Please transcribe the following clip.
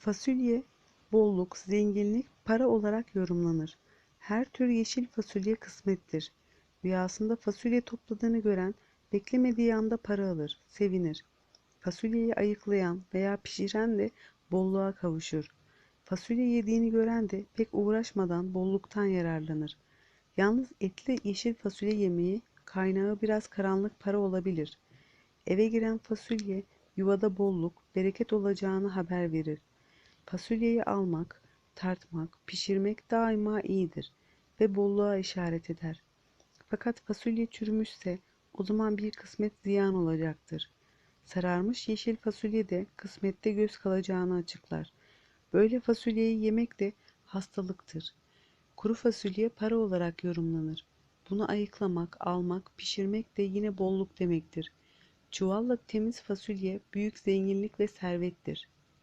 Fasulye, bolluk, zenginlik, para olarak yorumlanır. Her tür yeşil fasulye kısmettir. Rüyasında fasulye topladığını gören, beklemediği anda para alır, sevinir. Fasulyeyi ayıklayan veya pişiren de bolluğa kavuşur. Fasulye yediğini gören de pek uğraşmadan bolluktan yararlanır. Yalnız etli yeşil fasulye yemeği kaynağı biraz karanlık para olabilir. Eve giren fasulye yuvada bolluk, bereket olacağını haber verir. Fasulyeyi almak, tartmak, pişirmek daima iyidir ve bolluğa işaret eder. Fakat fasulye çürümüşse o zaman bir kısmet ziyan olacaktır. Sararmış yeşil fasulye de kısmette göz kalacağını açıklar. Böyle fasulyeyi yemek de hastalıktır. Kuru fasulye para olarak yorumlanır. Bunu ayıklamak, almak, pişirmek de yine bolluk demektir. Çuvalla temiz fasulye büyük zenginlik ve servettir.